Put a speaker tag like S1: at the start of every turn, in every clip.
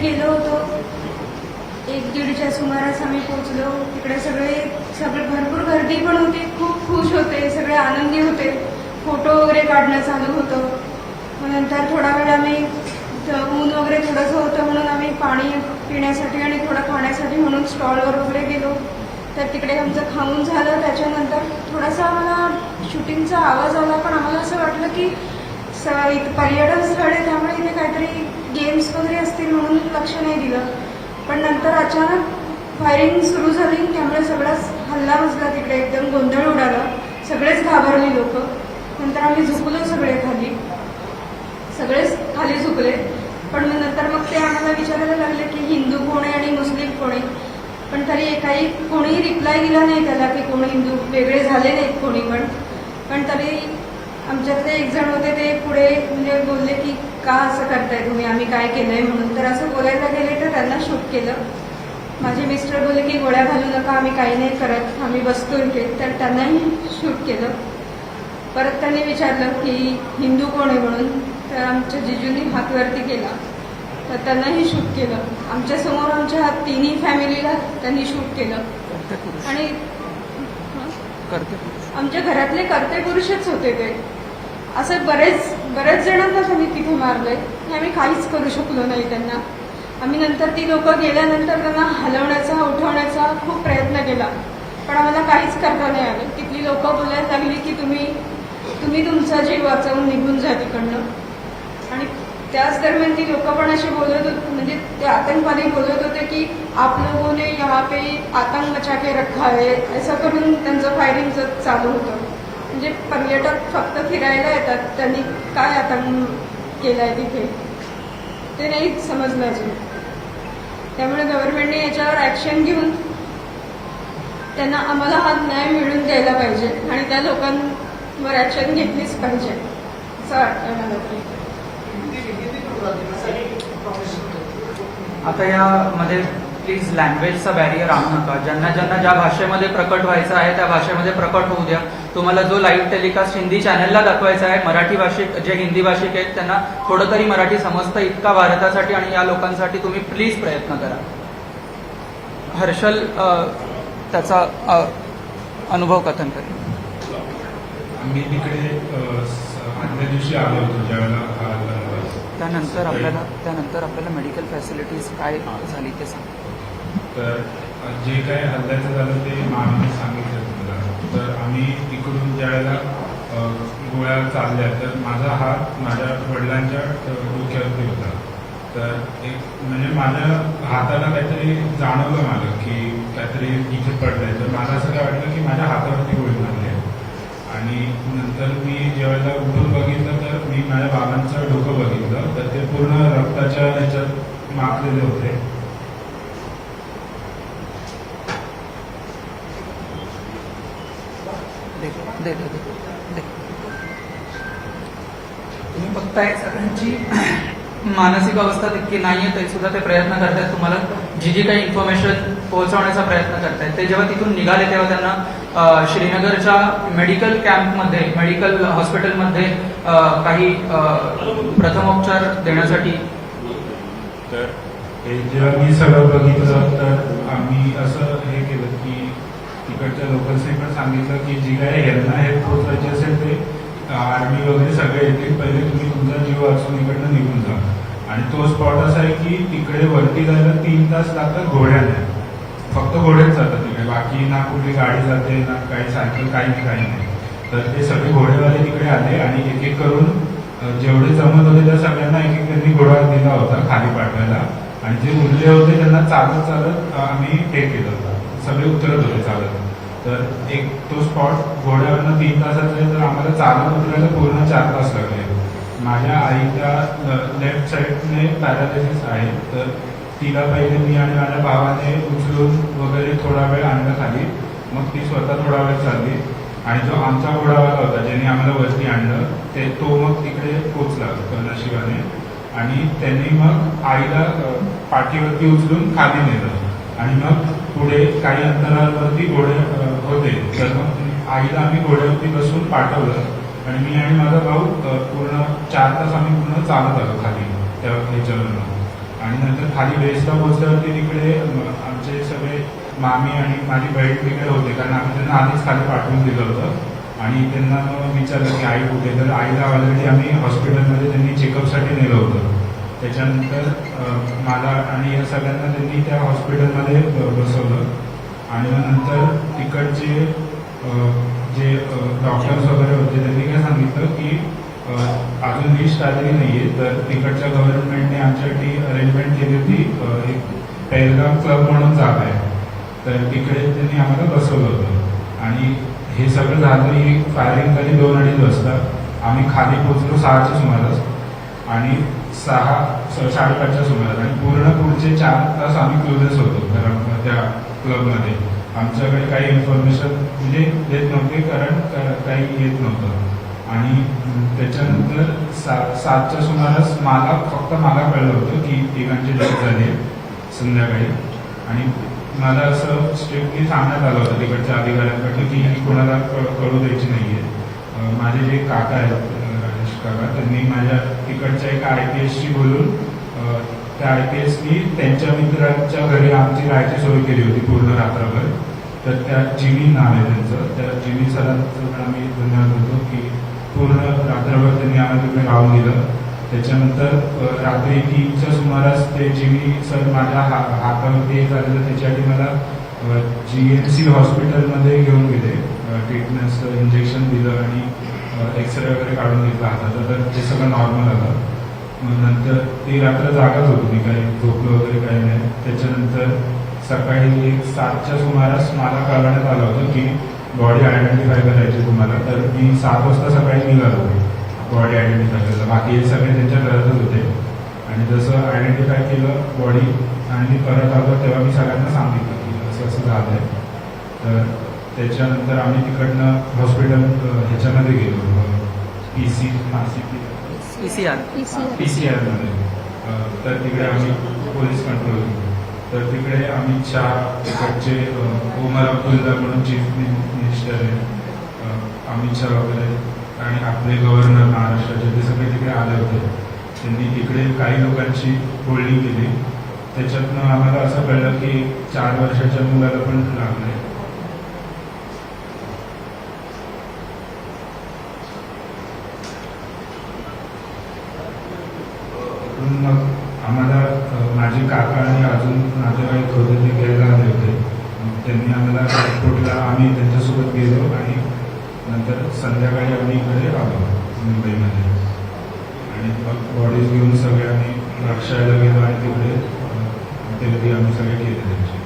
S1: गेलो होतो. एक दीडच्या सुमारास आम्ही पोहोचलो. तिकडे सगळे सगळे भरपूर गर्दी पण होती. खूप खुश होते सगळे आनंदी होते. फोटो वगैरे काढणं चालू होतं. मग नंतर थोडा वेळ आम्ही ऊन वगैरे थोडंसं होतं म्हणून आम्ही पाणी पिण्यासाठी आणि थोडं खाण्यासाठी म्हणून स्टॉलवर वगैरे गेलो. तर तिकडे आमचं खाऊन झालं. त्याच्यानंतर थोडासा आम्हाला शूटिंगचा आवाज आला. पण आम्हाला असं वाटलं की इथं पर्यटन स्थळ आहे त्यामुळे इथे काहीतरी गेम्स वगैरे असतील म्हणून लक्ष नाही दिलं. पण नंतर अचानक फायरिंग सुरू झाली त्यामुळे सगळाच हल्ला बसला तिकडे. एकदम गोंधळ उडाला. सगळेच घाबरले लोक. नंतर आम्ही झुकलो सगळे खाली. सगळेच खाली झुकले. पण नंतर मग ते आम्हाला विचारायला लागले की हिंदू कोण आहे आणि मुस्लिम कोण आहे? पण तरी एकाही कोणीही रिप्लाय दिला नाही त्याला की कोण हिंदू. वेगळे झाले नाहीत कोणी पण. पण तरी आमच्यातले एक जण होते ते पुढे म्हणजे बोलले की का असं करताय तुम्ही? आम्ही काय केलंय म्हणून? तर असं बोलायला गेले तर त्यांना शूट केलं. माझे मिस्टर बोलले की गोळ्या घालू नका आम्ही काही नाही करत आम्ही बसतो इथे. तर त्यांनाही शूट केलं. परत त्यांनी विचारलं की हिंदू कोण आहे म्हणून? तर आमच्या जिजूंनी हात वरती केला. तर त्यांनाही शूट केलं. आमच्यासमोर आमच्या तिन्ही फॅमिलीला त्यांनी शूट केलं. आणि आमच्या घरातले कर्ते पुरुषच होते ते. असे बरेच बरेच जणांना आम्ही तिथे मारलंय. आणि आम्ही काहीच करू शकलो नाही त्यांना. आम्ही नंतर ती लोक गेल्यानंतर त्यांना हलवण्याचा उठवण्याचा खूप प्रयत्न केला. पण आम्हाला काहीच करता नाही आलं. तिथली लोक बोलायला लागली की तुम्ही तुम्ही तुमचा जीव वाचवून निघून जा तिकडनं. आणि त्याच दरम्यान ती लोक पण असे बोलत होते म्हणजे ते आतंकवादी बोलत होते की आप लोगों ने यहाँ पे आतंक मचा के रखा है असं करून त्यांचं फायरिंग चालू होतं. म्हणजे पर्यटक फक्त फिरायला येतात त्यांनी काय आता केलंय तिथे? ते नाही समजलं अजून. त्यामुळे गव्हर्नमेंटने याच्यावर ऍक्शन घेऊन त्यांना आम्हाला हा न्याय मिळून द्यायला पाहिजे आणि त्या लोकांवर ऍक्शन घेतलीच पाहिजे असं वाटतं मला.
S2: आता यामध्ये प्लीज लँग्वेजचा बॅरियर आणू नका. ज्यांना ज्यांना ज्या भाषेमध्ये प्रकट व्हायचं आहे त्या भाषेमध्ये प्रकट होऊ द्या. तुम्हाला जो लाईव्ह टेलिकास्ट हिंदी चॅनलला दाखवायचा आहे मराठी भाषिक जे हिंदी भाषिक आहेत त्यांना थोडं तरी मराठी समजतं इतका भारतासाठी आणि या लोकांसाठी तुम्ही प्लीज प्रयत्न करा. हर्षल त्याचा अनुभव कथन करेल
S3: आम्ही तिकडे आदल्या दिवशी आलो होतो ज्यावेळेला.
S2: त्यानंतर आपल्याला त्यानंतर आपल्याला मेडिकल फॅसिलिटीज काय झाली ते सांग.
S3: तर जे काय हल्ल्याचं झालं ते मामीने सांगितलं. तर आम्ही तिकडून ज्यावेळेला गोळ्या चालल्या. तर माझा हात माझ्या वडिलांच्या डोक्यावरती होता. तर एक म्हणजे माझ्या हाताला काहीतरी जाणवलं मला की काहीतरी इथे पडलंय. तर मला असं काय वाटलं की माझ्या हातावरती गोळी मारली आहे. आणि नंतर मी ज्यावेळेला उठून बघितलं तर मी माझ्या बाबांचं डोकं बघितलं. तर ते पूर्ण रक्ताच्या ह्याच्यात माखलेले होते.
S2: दे दे दे. तुम्ही बघताय सगळ्यांची मानसिक अवस्था तितकी नाहीये तरी सुद्धा ते प्रयत्न करतायत. तुम्हाला जी जी काही इन्फॉर्मेशन पोहोचवण्याचा प्रयत्न करतायत. ते जेव्हा तिथून निघाले तेव्हा त्यांना श्रीनगरच्या मेडिकल कॅम्पमध्ये मेडिकल हॉस्पिटलमध्ये काही प्रथमोपचार देण्यासाठी.
S3: तर हे जेव्हा मी सगळं बघितलं तर आम्ही असं हे केलं की तिकडच्या लोकांनी पण सांगितलं की जी काही हेल्ना हे पोचवायचे असेल ते आर्मी वगैरे सगळे येतील. पहिले तुम्ही तुमचा जीव वाचून इकडनं निघून जा. आणि तो स्पॉट असा आहे की तिकडे वरती जायला तीन तास लागतात घोड्याने. फक्त घोडेच जातात तिकडे. बाकी ना कुठली गाडी जाते ना काही सायकल काही नाही काही नाही. तर ते सगळे घोडेवाले तिकडे आले आणि एक एक करून जेवढे जमत होते त्या सगळ्यांना एक एक त्यांनी घोडा दिला होता खाली पाठवायला आणि जे उरले होते त्यांना चालत चालत आम्ही टेक केलं होतं. सगळे उतरत होते चालत. तर एक तो स्पॉट घोड्यावरनं तीन तासात आहे तर आम्हाला चालत उतरायला पूर्ण चार तास लागले. माझ्या आईच्या लेफ्ट साईडने पॅरालिसिस आहे. तर तिला पहिले मी आणि माझ्या भावाने उचलून वगैरे थोडा वेळ आणलं खाली मग ती स्वतः थोडा वेळ चालली. आणि जो आमचा घोडावाला होता ज्याने आम्हाला वरती आणलं ते तो मग तिकडे पोचला तो नशिबाने आणि त्यांनी मग आईला पाठीवरती उचलून खाली नेलं. आणि मग पुढे काही अंतरावरती घोडे होते. तर मग आईला आम्ही घोड्यावरती बसून पाठवलं आणि मी आणि माझा भाऊ पूर्ण चार तास आम्ही पूर्ण चालत आलो खाली. त्या ह्याच्यावरनं आणि नंतर खाली बेसला पोहोचल्यावरती तिकडे आमचे सगळे मामी आणि माझी बहीण तिकडे होते. कारण आम्ही त्यांना आधीच खाली पाठवून दिलं होतं. आणि त्यांना मग विचारलं की आई कुठे? तर आईला ऑलरेडी आम्ही हॉस्पिटलमध्ये त्यांनी चेकअपसाठी नेलं होतं. त्याच्यानंतर मला आणि या सगळ्यांना त्यांनी त्या हॉस्पिटलमध्ये बसवलं. आणि मग नंतर तिकडचे जे डॉक्टर्स वगैरे होते त्यांनी काय सांगितलं की अजून लिस्ट आलेली आहे तर तिकडच्या गव्हर्नमेंटने आमच्यासाठी अरेंजमेंट केली होती एक पेलगाम क्लब म्हणून जागा आहे. तर तिकडे त्यांनी आम्हाला बसवलं होतं. आणि हे सगळं झालं ही फायरिंग झाली दोन अडीच वाजता. आम्ही खाली पोहोचलो सहाच्या सुमारास. आणि सहा साडेपाचच्या सुमारास. आणि पूर्ण पुढचे चार तास आम्ही क्लोजेस होतो. घरा- त्या क्लबमध्ये आमच्याकडे काही इन्फॉर्मेशन म्हणजे देत नव्हते कारण काही येत नव्हतं. आणि त्याच्यानंतर सा सातच्या सुमारास मला फक्त मला कळलं होतं की तिघांची डेथ झाली आहे संध्याकाळी. आणि मला असं स्ट्रिक्टली सांगण्यात आलं होतं तिकडच्या अधिकाऱ्यांकडनं की ही कोणाला क- कळू द्यायची नाही आहे माझे जे काका आहेत राजेश काका त्यांनी माझ्या तिकडच्या एका आय पी एसशी बोलून त्या आय पी एसनी त्यांच्या मित्रांच्या घरी आमची राहायची सोय केली होती पूर्ण रात्रभर. तर त्या जिमी नाव आहे त्यांचं. त्या जिमी सरांचं पण आम्ही धन्यवाद होतो की पूर्ण रात्रभर त्यांनी आम्हाला तिकडे राहून दिलं. त्याच्यानंतर रात्री तीनच्या सुमारास ते जिमी सर माझ्या हा हातावरती हे झालेलं त्याच्यासाठी मला जी एम सी हॉस्पिटलमध्ये घेऊन गेले. ट्रीटमेंटचं इंजेक्शन दिलं आणि एक्सरे वगैरे काढून घेतला हाताचा. तर ते सगळं नॉर्मल आलं. नंतर ती रात्र जागाच होती मी काही झोपलो वगैरे काही नाही. त्याच्यानंतर सकाळी एक सातच्या सुमारास मला कळवण्यात आलं होतं की बॉडी आयडेंटिफाय करायची तुम्हाला. तर मी सात वाजता सकाळी निघालो बॉडी आयडेंटिफाय करायला. बाकी हे सगळे त्यांच्या घरातच होते. आणि जसं आयडेंटिफाय केलं बॉडी आणि मी परत आलो तेव्हा मी सगळ्यांना सांगितलं की असं असं झालं आहे तर त्याच्यानंतर आम्ही तिकडनं हॉस्पिटल ह्याच्यामध्ये गेलो P C Nashik
S2: PCR
S3: P C आरमध्ये तर तिकडे आम्ही पोलीस कंट्रोल तर तिकडे अमित शहा तिकडचे अ, उमर अब्दुल्ला म्हणून चीफ मिनिस्टर आहे. अमित शहा वगैरे आणि आपले गव्हर्नर महाराष्ट्राचे ते सगळे तिकडे आले होते. त्यांनी तिकडे काही लोकांची बोलणी केली. त्याच्यातनं आम्हाला असं कळलं की चार वर्षाच्या मुलाला पण लागले पण मग आम्हाला माझे काका आणि अजून नातेवाईक होते ते घ्यायला आले होते त्यांनी आम्हाला एअरपोर्टला आम्ही त्यांच्यासोबत गेलो आणि नंतर संध्याकाळी आम्ही इकडे आलो मुंबईमध्ये. आणि मग बॉडीज घेऊन सगळे आम्ही रक्षायला गेलो आणि तिकडे ते आम्ही सगळे केले त्यांचे.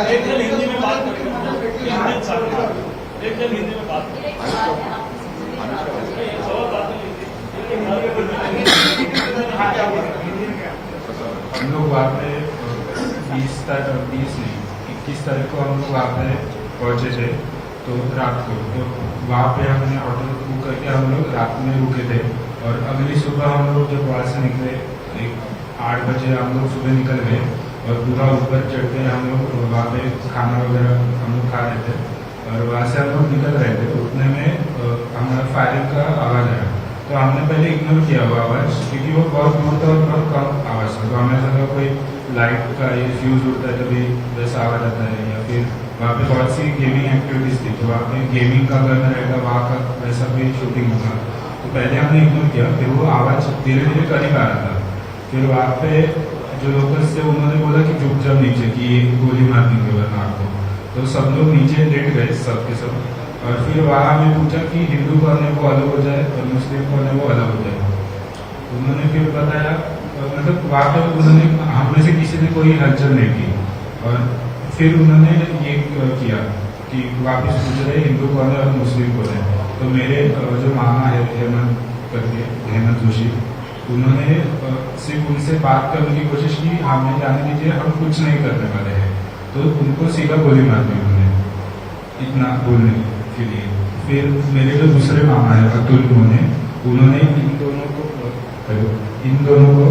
S4: बात करेगा हिंदी में बात?
S3: हम लोग वहाँ पे बीस तारीख बीस नहीं इक्कीस तारीख को हम लोग वहाँ पे पहुँचे थे तो रात को तो वहाँ पे हमने होटल बुक करके हम लोग रात में रुके थे और अगली सुबह हम लोग जब वहाँ से निकले, एक आठ बजे हम लोग सुबह निकल गए और पूरा ऊपर चढ़ के हम लोग वहाँ पे खाना वगैरह हम लोग खा रहे थे। और वहाँ से हम लोग निकल रहे थे। उतने में हमारा फायरिंग का आवाज़ आया। तो हमने पहले इग्नोर किया वो आवाज़, क्योंकि वो बहुत दूर था और बहुत कम आवाज़ था। तो हमें लगा कोई लाइट का ये फ्यूज उड़ता है तभी वैसा आवाज़ आता है, या फिर वहाँ पे बहुत सी गेमिंग एक्टिविटीज़ थी। तो वहाँ पे गेमिंग का गन रहेगा वहाँ का वैसा भी शूटिंग होगा तो पहले हमने इग्नोर किया, फिर वो आवाज़ धीरे धीरे करीब आ रहा था। फिर वहाँ पे जो लोकल्स थे उन्होंने बोला कि झुक जाओ नीचे, कि गोली मार देंगे वरना आपको तो सब लोग नीचे लेट गए सब के सब। और फिर वहाँ हमें पूछा कि हिंदू है, वो अलग हो जाए और मुस्लिम है, वो अलग हो जाए। उन्होंने फिर बताया मतलब वहाँ पर उन्होंने, हम में से किसी ने कोई हलचल नहीं की। और फिर उन्होंने ये किया कि वापस पूछ रहे, हिंदू कौन है और मुस्लिम कौन है? तो मेरे जो मामा है, हेमंत करके, हेमंत जोशी उन्होंने सिर्फ़ उनसे बात करने की कोशिश की हमें जाने दीजिए, हम कुछ नहीं करने वाले हैं। तो उनको सीधा गोली मार दी उन्होंने, इतना बोलने के लिए। फिर मेरे जो दूसरे मामा है, अतुल मोने, उन्होंने इन दोनों को इन दोनों को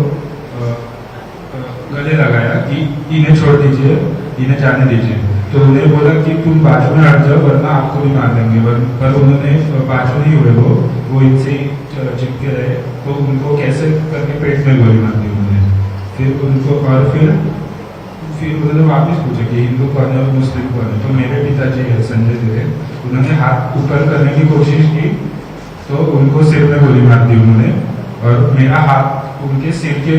S3: गले लगाया कि इन्हें छोड़ दीजिए, इन्हें जाने दीजिए। तो उन्हें बोला कि तुम बाजू में हट जाओ, वरना आपको भी मार देंगे। पर उन्होंने बाजू नहीं हुए वो। वो इनसे चिपके रहे तो उनको कैसे करके पेट में गोली मार दी उन्होंने? फिर उनको और फिर फिर उन्होंने वापस पूछा कि हिंदू कौन है और मुस्लिम कौन है? तो मेरे पिताजी है संजय धीरे उन्होंने हाथ ऊपर करने की कोशिश की तो उनको सिर में गोली मार दी उन्होंने और मेरा हाथ उनके सिर के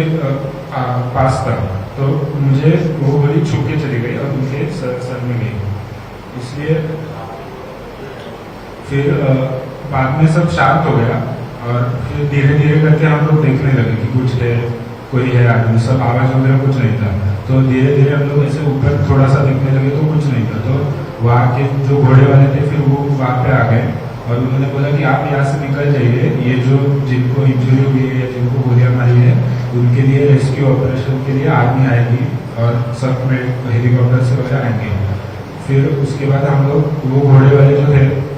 S3: पास था। तो मुझे वो गोली छुप के चली गई और उनके सर सर में गई। इसलिए फिर बाद में सब शांत हो गया और फिर धीरे धीरे करके हम लोग देखने लगे कि कुछ है, कोई है आदमी, सब आवाज़ वगैरह कुछ नहीं था। तो धीरे धीरे हम लोग ऐसे ऊपर थोड़ा सा देखने लगे तो कुछ नहीं था। तो वहाँ के जो घोड़े वाले थे, फिर वो वहाँ पे आ गए और उन्होंने बोला कि आप यहाँ से निकल जाइए। ये जो जिनको इंजरी हुई है या जिनको गोलियाँ मारी है, उनके लिए रेस्क्यू ऑपरेशन के लिए आर्मी आएगी और सब में हेलीकॉप्टर से वगैरह आएँगे फिर उसके बाद हम लोग, वो घोड़े वाले जो थे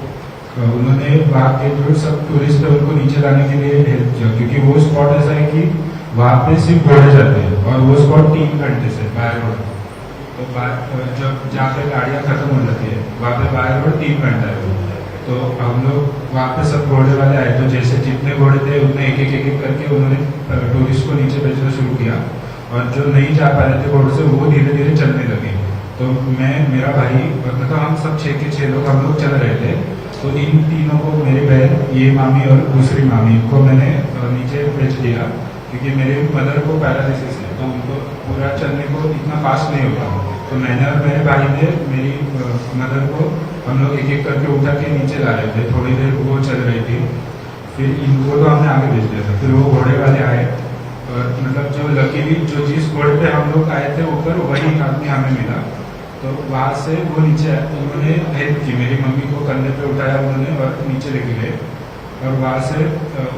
S3: उन्होंने वहाँ के जो सब टूरिस्ट उनको नीचे लाने के लिए हेल्प किया, क्योंकि वो स्पॉट ऐसा है कि वहाँ पे सिर्फ़ घोड़े जाते हैं और वो स्पॉट तीन घंटे से, बाय रोड। तो जब जहाँ पे गाड़ियाँ खत्म हो जाती है, वहाँ पे बाय रोड तीन घंटा है। तो हम लोग वहाँ पे सब घोड़े वाले आए तो जैसे जितने घोड़े थे उतने एक एक एक करके उन्होंने टूरिस्ट को नीचे भेजना शुरू किया। और जो नहीं जा पा रहे थे घोड़े से, वो धीरे धीरे चलने लगे। तो मैं, मेरा भाई मतलब हम सब छः के छः लोग, हम लोग चल रहे थे। तो इन तीनों को मेरी बहन, ये मामी और दूसरी मामी को मैंने नीचे भेज दिया, क्योंकि मेरे मदर को पैरालिसिस है तो उनको पूरा चलने को इतना फास्ट नहीं होता। तो मैंने और मेरे भाई ने, मेरी मदर को हम लोग एक एक करके उठा के नीचे ला रहे थे, थोड़ी देर वो चल रही थी। फिर इनको तो हमने आगे भेज दिया था। फिर वो घोड़े वाले आए, और मतलब जो लकीली जो जिस घोड़े पे हम लोग आए थे ऊपर वही आदमी हमें मिला। तो वहाँ से वो नीचे उन्होंने हेल्प की मेरी मम्मी को कंधे पे उठाया, उन्होंने और नीचे लेके गए। और वहाँ से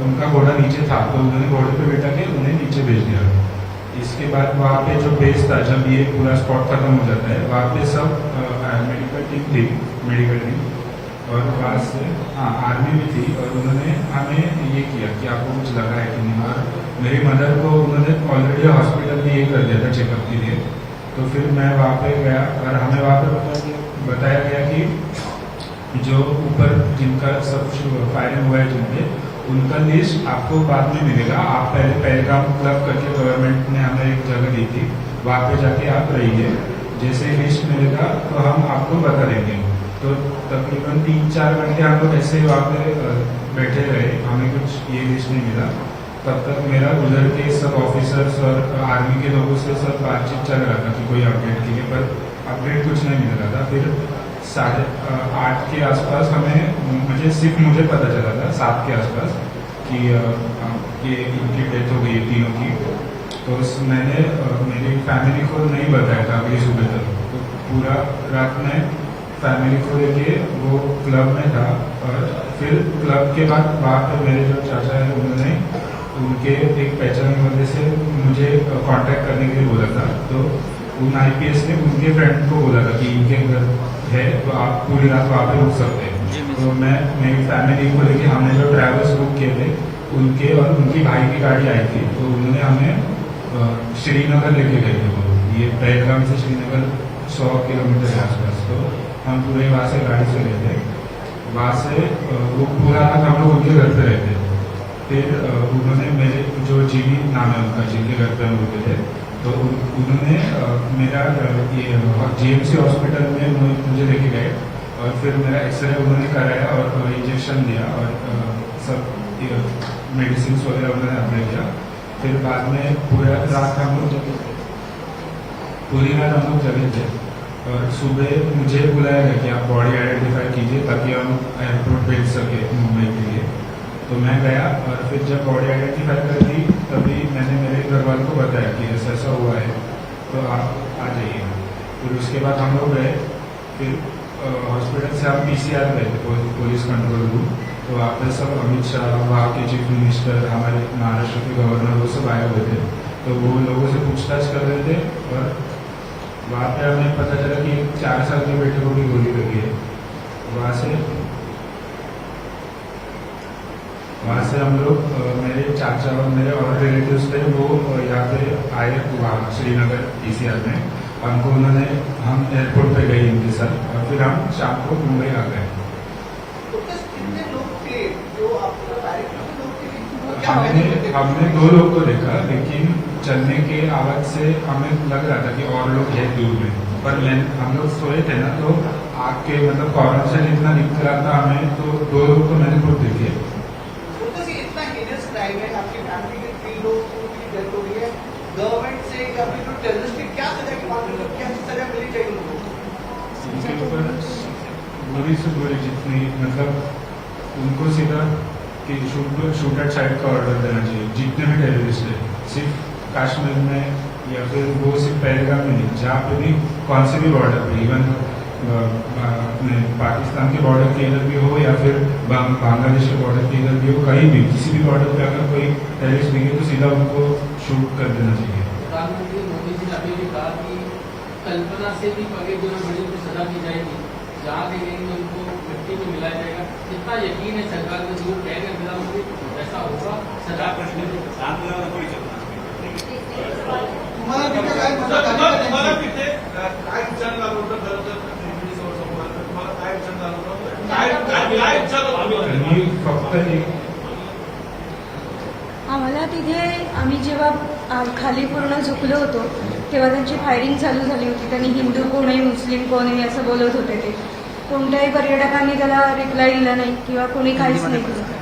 S3: उनका घोड़ा नीचे था तो उन्होंने घोड़े पे बैठा के उन्हें नीचे भेज दिया। इसके बाद वहाँ पे जो बेस था, जब ये पूरा स्पॉट खत्म हो जाता है, वहाँ पे सब मेडिकल टीम थी मेडिकल टीम और वहाँ से हाँ आर्मी भी थी, और उन्होंने हमें ये किया कि आपको कुछ लगा है कि नहीं। और मेरी मदर को उन्होंने ऑलरेडी हॉस्पिटल में ये कर दिया था चेकअप के लिए। तो फिर मैं वहाँ पे गया और हमें वहाँ पे बताया गया कि जो ऊपर जिनका सब फायरिंग हुआ है जिनके, उनका लिस्ट आपको बाद में मिलेगा। आप पहले पहलगाम क्लब करके गवर्नमेंट ने हमें एक जगह दी थी, वहाँ पे जाके आप रहिए। जैसे लिस्ट मिलेगा तो हम आपको बता देंगे। तो तकरीबन तीन चार घंटे हम लोग ऐसे वहाँ पे बैठे रहे। हमें कुछ ये लिस्ट नहीं मिला। तब तक मेरा उधर के सब ऑफिसर्स और आर्मी के लोगों से सब बातचीत चल रहा था कि कोई अपडेट के लिए, पर अपडेट कुछ नहीं मिल रहा था। फिर साढ़े आठ के आसपास हमें मुझे, सिर्फ़ मुझे पता चला था, सात के आसपास, कि ये इनकी डेथ हो गई तीनों की। तो मैंने मेरी फैमिली को नहीं बताया था अगली सुबह तक। तो पूरा रात में फैमिली को लेके वो क्लब में था, और फिर क्लब के बाद पे मेरे जो चाचा है, उन्होंने उनके एक पहचान वाले से मुझे कांटेक्ट करने के लिए बोला था। तो उन आईपीएस ने उनके फ्रेंड को बोला था कि इनके घर है तो आप पूरी रात वहाँ पे रुक सकते हैं। तो मैं मेरी फैमिली को लेके हमने जो ट्रैवल्स बुक किए थे उनके और उनकी भाई की गाड़ी आई थी तो उन्होंने हमें श्रीनगर लेके गए थे। वो ये पहलगाम से श्रीनगर सौ किलोमीटर के आसपास। तो हम पूरे वहाँ से गाड़ी से गए थे। वहाँ से वो पूरा रात हम लोग उनके घर पे रहते फिर उन्होंने मेरे जो जीवी नाम है उनका, जिनके घर पे हम रुके थे तो उन्होंने मेरा ये जीएमसी हॉस्पिटल में मुझे लेके गए और फिर मेरा एक्सरे उन्होंने कराया और इंजेक्शन दिया और सब मेडिसिन वगैरह उन्होंने अप्लाई किया। फिर बाद में पूरा रात हम लोग, पूरी रात हम लोग जगे थे और सुबह मुझे बुलाया गया कि आप बॉडी आइडेंटिफाई कीजिए ताकि हम एयरपोर्ट भेज सके मुंबई के लिए। तो मैं गया और फिर जब बॉडी आइडेंटिफाई कर दी तभी मैंने मेरे घर वालों को बताया कि ऐसा ऐसा हुआ है। तो आप आ जाइए। फिर उसके बाद हम लोग गए। फिर हॉस्पिटल से आप पीसीआर गए थे पुलिस- कंट्रोल रूम तो वहाँ पे सब अमित शाह, वहाँ के चीफ मिनिस्टर हमारे महाराष्ट्र के गवर्नर वो सब आए हुए थे। तो वो लोगों से पूछताछ कर रहे थे और वहाँ पे हमें पता चला कि चार साल के बेटे को भी गोली लगी है। वहाँ से वहाँ से हम लोग मेरे चाचा और मेरे और रिलेटिव्स थे वो यहाँ पे आए वहाँ श्रीनगर पीसीआर में। हमको उन्होंने हम एयरपोर्ट पे गए इनके साथ और फिर हम शाम को मुंबई आ गए।
S5: क्या
S3: हमने हमने दो लोग को देखा लेकिन चलने के आवाज़ से हमें लग रहा था कि और लोग है दूर में। पर हम लोग सोए थे ना तो आग के मतलब कॉर्नर से इतना दिख रहा था हमें तो दो लोग तो मैंने खुद देखे
S5: तो ये इतना हीनियस क्राइम है आपकी फैमिली के तीन लोगों की डेथ हो गई है गवर्नमेंट से या फिर जो टेररिस्ट की क्या सजा की मांग करते क्या सजा मिलनी चाहिए उनको?
S3: बुरी से बुरी जितनी मतलब उनको सीधा कि शूट शूट एट साइड का ऑर्डर देना चाहिए। जितने भी टेररिस्ट है, सिर्फ़ कश्मीर में या फिर वो सिर्फ़ पहलगाम में नहीं, जहाँ पे भी कौन से भी बॉर्डर पे इवन पाकिस्तान के बॉर्डर के इधर भी हो या फिर बांग्लादेश के बॉर्डर के इधर भी हो कहीं भी किसी भी बॉर्डर पे अगर कोई टेररिस्ट दिखे तो सीधा उनको शूट कर देना चाहिए।
S6: प्रधानमंत्री मोदी जी ने अभी भी कहा कि कल्पना से भी आगे जो बड़ी को सजा की जाएगी। जहाँ भी गएँगे उनको मिट्टी में मिलाया जाएगा। इतना यकीन है सरकार को जो कह गए प्रधानमंत्री ऐसा होगा? सजा
S5: तुम्हाला का
S4: तुम्हाला तिथे काय विचार होतं खरं तर
S1: आम्हाला तिथे आम्ही जेव्हा खाली पूर्ण झुकलो होतो तेव्हा त्यांची फायरिंग चालू झाली होती. त्यांनी हिंदू कोण आहे मुस्लिम कोण आहे असं बोलत होते ते. कोणत्याही पर्यटकांनी त्याला रिप्लाय दिला नाही किंवा कोणी काहीच नाही केलं.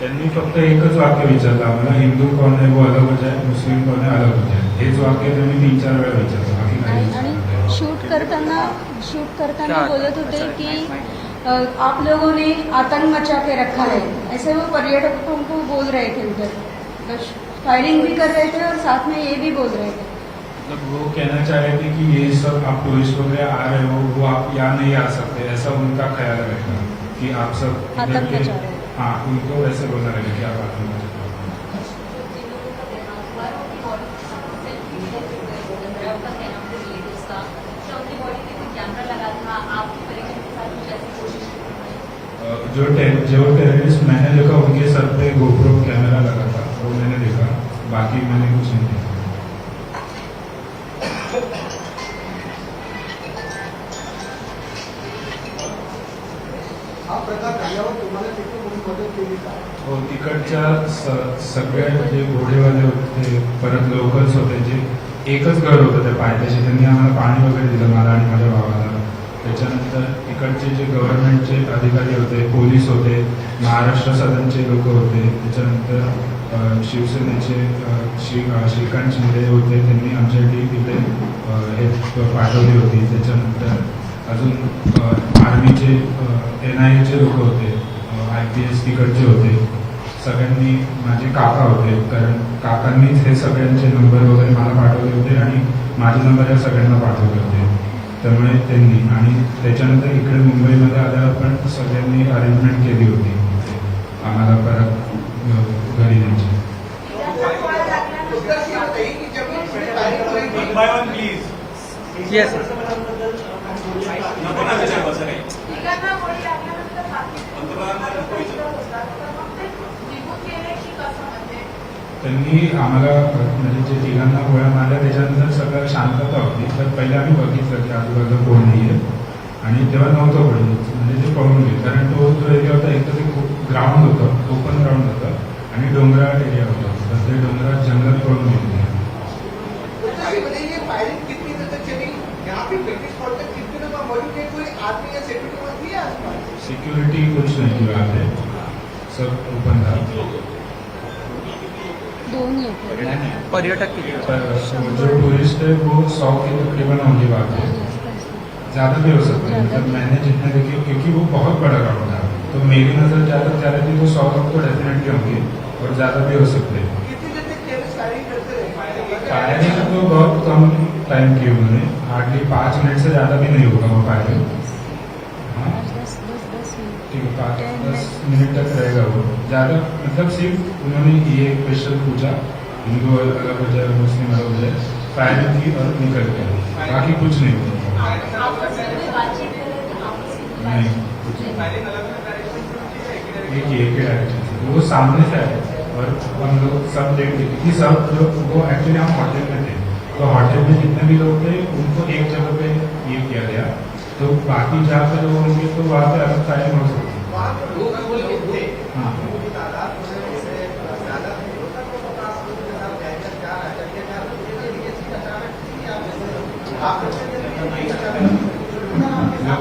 S3: त्यांनी फक्त एकच वाक्य विचारलं. आम्हाला हिंदू कोण आहे वो अलग हो जाए मुस्लिम कोण आहे अलग हो जाए हेच वाक्य त्यांनी तीन चार वेळा विचारलं.
S1: आणि. शूट करताना शूट करताना बोलत होते कि आप लोगों ने आतंक मचा के रखा है ऐसे वो पर्यटकों को बोल रहे थे उधर. बस फायरिंग भी कर रहे थे और साथ में ये भी बोल रहे थे.
S3: मतलब वो कहना चाह रहे थे कि ये सब आप टूरिस्ट वगैरह आ रहे हो वो आप यहाँ नहीं आ सकते ऐसा उनका ख्याल रहेगा कि आप सब
S1: आतंक मचा रहे हाँ
S3: उनको वैसे बोलना रहेगा कि आप आतंक जो जो टेररिस्ट मैंने देखा उनके सर पे गोप्रो कैमरा लगा था। वो मैंने देखा। बाकी मैंने कुछ नहीं देखा।
S5: हा
S3: तिकडच्या स- सगळे जे घोडेवाले होते परत लोकल्स होते जे एकच घर होतं त्या पायथ्याशी. त्यांनी आम्हाला पाणी वगैरे दिलं मला आणि माझ्या भावाला. त्याच्यानंतर तिकडचे जे गव्हर्नमेंटचे अधिकारी होते पोलीस होते महाराष्ट्र सदनचे लोक होते त्याच्यानंतर शिवसेनेचे अ, श्री श्रीकांत शिंदे होते त्यांनी आमच्यासाठी तिथे हे पाठवली होती. त्याच्यानंतर अजून आर्मीचे एन आय एचे लोक होते आय पी एस तिकडचे होते. सगळ्यांनी माझे काका होते कारण काकांनीच हे सगळ्यांचे नंबर वगैरे मला पाठवले होते आणि माझे नंबर या सगळ्यांना पाठवले होते. त्यामुळे त्यांनी आणि त्याच्यानंतर इकडे मुंबईमध्ये आल्यावर पण सगळ्यांनी अरेंजमेंट केली होती. आम्हाला परत घरी न्यायची
S5: उत्तर शी बताइए कि जब इसमें फायरिंग हुई थी
S4: one by one please
S2: yes
S4: नको ना त्याच्या बसा काही पंतप्रधानांना नको विचारू.
S3: त्यांनी आम्हाला म्हणजे जे तिघांना गोळ्या मारल्या त्याच्यानंतर सगळं शांतता होती तर पहिले आम्ही बघितलं की आजूबाजूला कोण नाही आहे. आणि तेव्हा नव्हतं पडलं म्हणजे ते पळून गेले. कारण तो जो एरिया होता एक तर ते खूप ग्राउंड होतं. ओपन ग्राउंड होतं. आणि डोंगराळ एरिया होता. तर ते डोंगरात जंगलात पळून गेले.
S5: सिक्योरिटी
S3: कुछ नहीं वहाँ पे सब ओपन था
S1: दोन
S2: पर्यटक?
S3: पर जो टूरिस्ट है वो सौ के तकरीबन होंगे बात है। ज़्यादा भी हो सकते हैं। मतलब मैंने जितने देखे क्योंकि वो बहुत बड़ा ग्राउंड था। तो मेरी नज़र ज़्यादा जा रही थी तो सौ लोग तो डेफिनेटली होंगे और ज़्यादा भी हो सकते हैं।
S5: तक फायरिंग
S3: तो बहुत कम टाइम की उन्होंने। हार्डली पाँच मिनट से ज़्यादा भी नहीं होगा वो फायरिंग पाँच दस मिनट तक रहेगा वो। ज़्यादा मतलब सिर्फ़ उन्होंने ये क्वेश्चन पूछा हिंदू अलग हो जाए मुस्लिम अलग हो जाए फ़ायदे थी और निकल गया बाकी कुछ नहीं एक ही। वो सामने से आए और हम लोग सब देख रहे क्योंकि सब लोग वो एक्चुअली हम होटल में थे। तो होटल में जितने भी लोग थे उनको एक जगह पे ये किया गया। तो बाकी जहाँ पे लोग होंगे तो वहाँ पे अलग टाइम हो सकता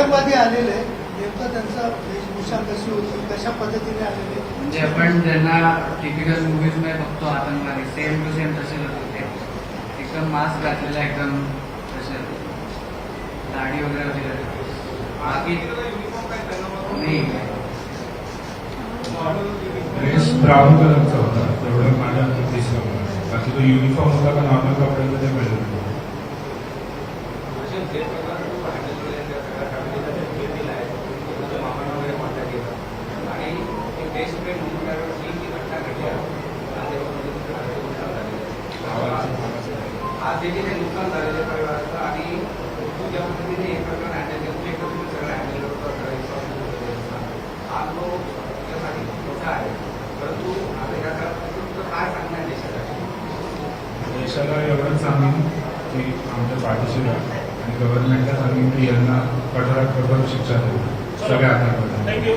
S7: आतंकवादी आलेले नेमकं त्यांचा वेशभूषा कशी होती? कशा पद्धतीने आलेले
S8: म्हणजे आपण ज्यांना टिपिकल मूवीजमध्ये बघतो आतंकवादी सेम टू सेम तसे होते एकदम मास्क घातलेला एकदम तसे. होते. दाढी वगैरे होती. बाकी नाही.
S3: ड्रेस ब्राऊन कलरचा होता. तेवढं माझ्या दिसलं बाकी तो युनिफॉर्म होता का नॉर्मल कपड्यामध्ये कळलं नाही.
S8: आज देखील हे नुकसान झालेलं परिवाराचं आणि तू ज्या पद्धतीने हे प्रकरण हँडल केलं. ते सगळं हँडल आज तो त्यासाठी मोठा आहे परंतु आता याचा तुमचं काय सांगणं आहे देशासाठी?
S3: देशाला एवढंच सांगेन की आमच्या पाठीशी आणि गव्हर्नमेंटला सांगेन की यांना कठोरात कठोर शिक्षा द्यावी सगळ्या
S4: थँक्यू